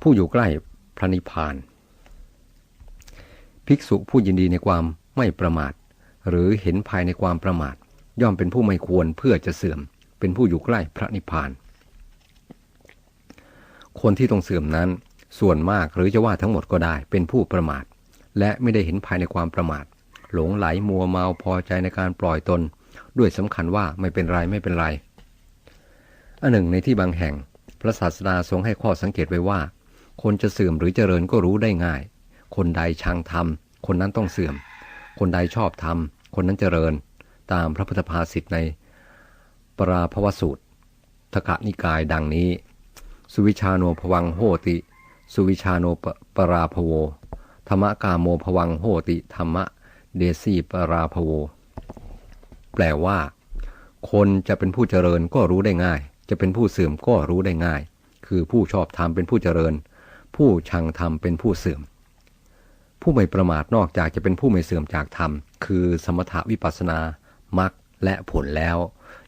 ผู้อยู่ใกล้พระนิพพาน ภิกษุผู้ยินดีในความไม่ประมาท หรือเห็นภายในความประมาท ย่อมเป็นผู้ไม่ควรเพื่อจะเสื่อม เป็นผู้อยู่ใกล้พระนิพพาน คนที่ต้องเสื่อมนั้น ส่วนมากหรือจะว่าทั้งหมดก็ได้เป็นผู้ประมาท และไม่ได้เห็นภายในความประมาท หลงไหลมัวเมาพอใจในการปล่อยตน ด้วยสำคัญว่าไม่เป็นไรไม่เป็นไรอันหนึ่งในที่บางแห่ง พระศาสดาทรงให้ข้อสังเกตไว้ว่า คนจะเสื่อมหรือเจริญก็รู้ได้ง่าย คนใดชังธรรม คนนั้นต้องเสื่อม คนใดชอบธรรม คนนั้นเจริญ ตามพระพุทธภาษิตใน ปราภวสูตรทกนิกายดังนี้ สุวิชาโนภวังโหติ สุวิชาโนปปราภโว ธรรมกาโมภวังโหติ ธรรมะเดซีปราภโว แปลว่า คนจะเป็นผู้เจริญก็รู้ได้ง่าย จะเป็นผู้เสื่อมก็รู้ได้ง่าย คือผู้ชอบธรรมเป็นผู้เจริญ ผู้ชังธรรมเป็นผู้เสื่อม ผู้ไม่ประมาทนอกจากจะเป็นผู้ไม่เสื่อมจากธรรม คือสมถวิปัสนามรรคและผลแล้ว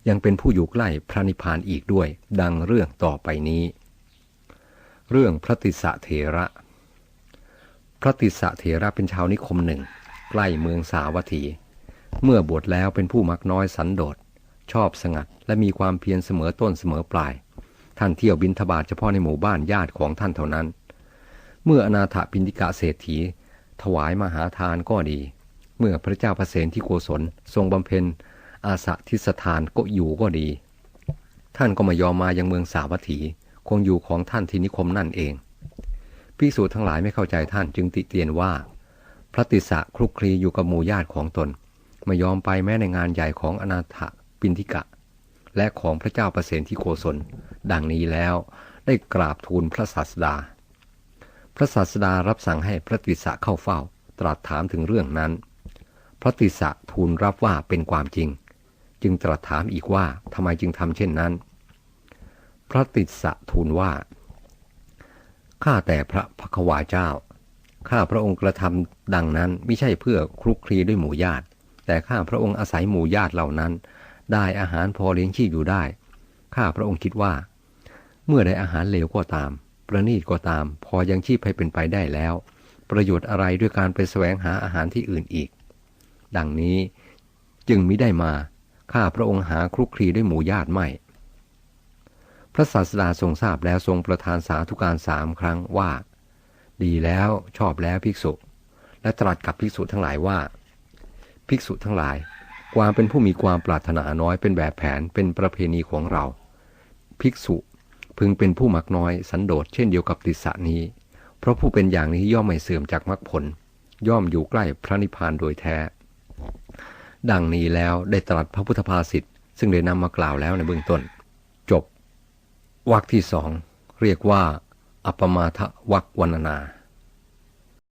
ยังเป็นผู้อยู่ใกล้พระนิพพานอีกด้วย ดังเรื่องต่อไปนี้ เรื่องพระติสะเถระ พระติสะเถระเป็นชาวนิคมหนึ่ง ใกล้เมืองสาวัตถี เมื่อบวชแล้วเป็นผู้มักน้อยสันโดษชอบสงัดและมีความเพียรเสมอต้นเสมอปลาย ท่านเที่ยวบินทบาทเฉพาะในหมู่บ้านญาติของท่านเท่านั้น เมื่ออนาถปินดิกะเศรษฐี ถวายมหาทานก็ดี เมื่อพระเจ้าพระเสนที่โกศลทรงบำเพ็ญ อาสะทิสถานก็อยู่ก็ดี ท่านก็มายอมมายังเมืองสาวัตถี คงอยู่ของท่านที่นิคมนั่นเองภิกษุทั้งหลายไม่เข้าใจท่านจึงติเตียนว่า พระติสะคลุกคลีอยู่กับหมู่ญาติของตนไม่ยอมไปแม้ในงานใหญ่ของอนาถปินทิกะ และของพระเจ้าประเสนที่โกศลดังนี้แล้วได้กราบทูลพระศาสดา พระศาสดารับสั่งให้พระติสะเข้าเฝ้า ตรัสถามถึงเรื่องนั้น พระติสะทูลรับว่าเป็นความจริง จึงตรัสถามอีกว่าทำไมจึงทำเช่นนั้น พระติสะทูลว่าข้าแต่พระภควาเจ้าข้าพระองค์กระทำดังนั้นไม่ใช่เพื่อคลุกคลีด้วยหมู่ญาติ แต่ข้าพระองค์อาศัยหมู่ญาติเหล่านั้น ได้อาหารพอเลี้ยงชีพอยู่ได้ ข้าพระองค์คิดว่า เมื่อได้อาหารเลวก็ตาม ประนีตก็ตาม พอยังชีพให้เป็นไปได้แล้ว ประโยชน์อะไรด้วยการไปแสวงหาอาหารที่อื่นอีก ดังนี้จึงมิได้มา ข้าพระองค์หาคลุกคลีด้วยหมู่ญาติไม่ พระศาสดาทรงทราบแล้วทรงประทานสาธุการสามครั้งว่า ดีแล้วชอบแล้วภิกษุ และตรัสกับภิกษุทั้งหลายว่า ภิกษุทั้งหลาย ความเป็นผู้มีความปรารถนาน้อยเป็นแบบแผนเป็นประเพณีของเรา ภิกษุ พึงเป็นผู้มักน้อยสันโดษเช่นเดียวกับติสะนี้ เพราะผู้เป็นอย่างนี้ย่อมไม่เสื่อมจากมรรคผล ย่อมอยู่ใกล้พระนิพพานโดยแท้ ดังนี้แล้วได้ตรัสพระพุทธภาษิตซึ่งได้นำมากล่าวแล้วในเบื้องต้น จบวรรคที่สองเรียกว่า อัปมาทวักวันนา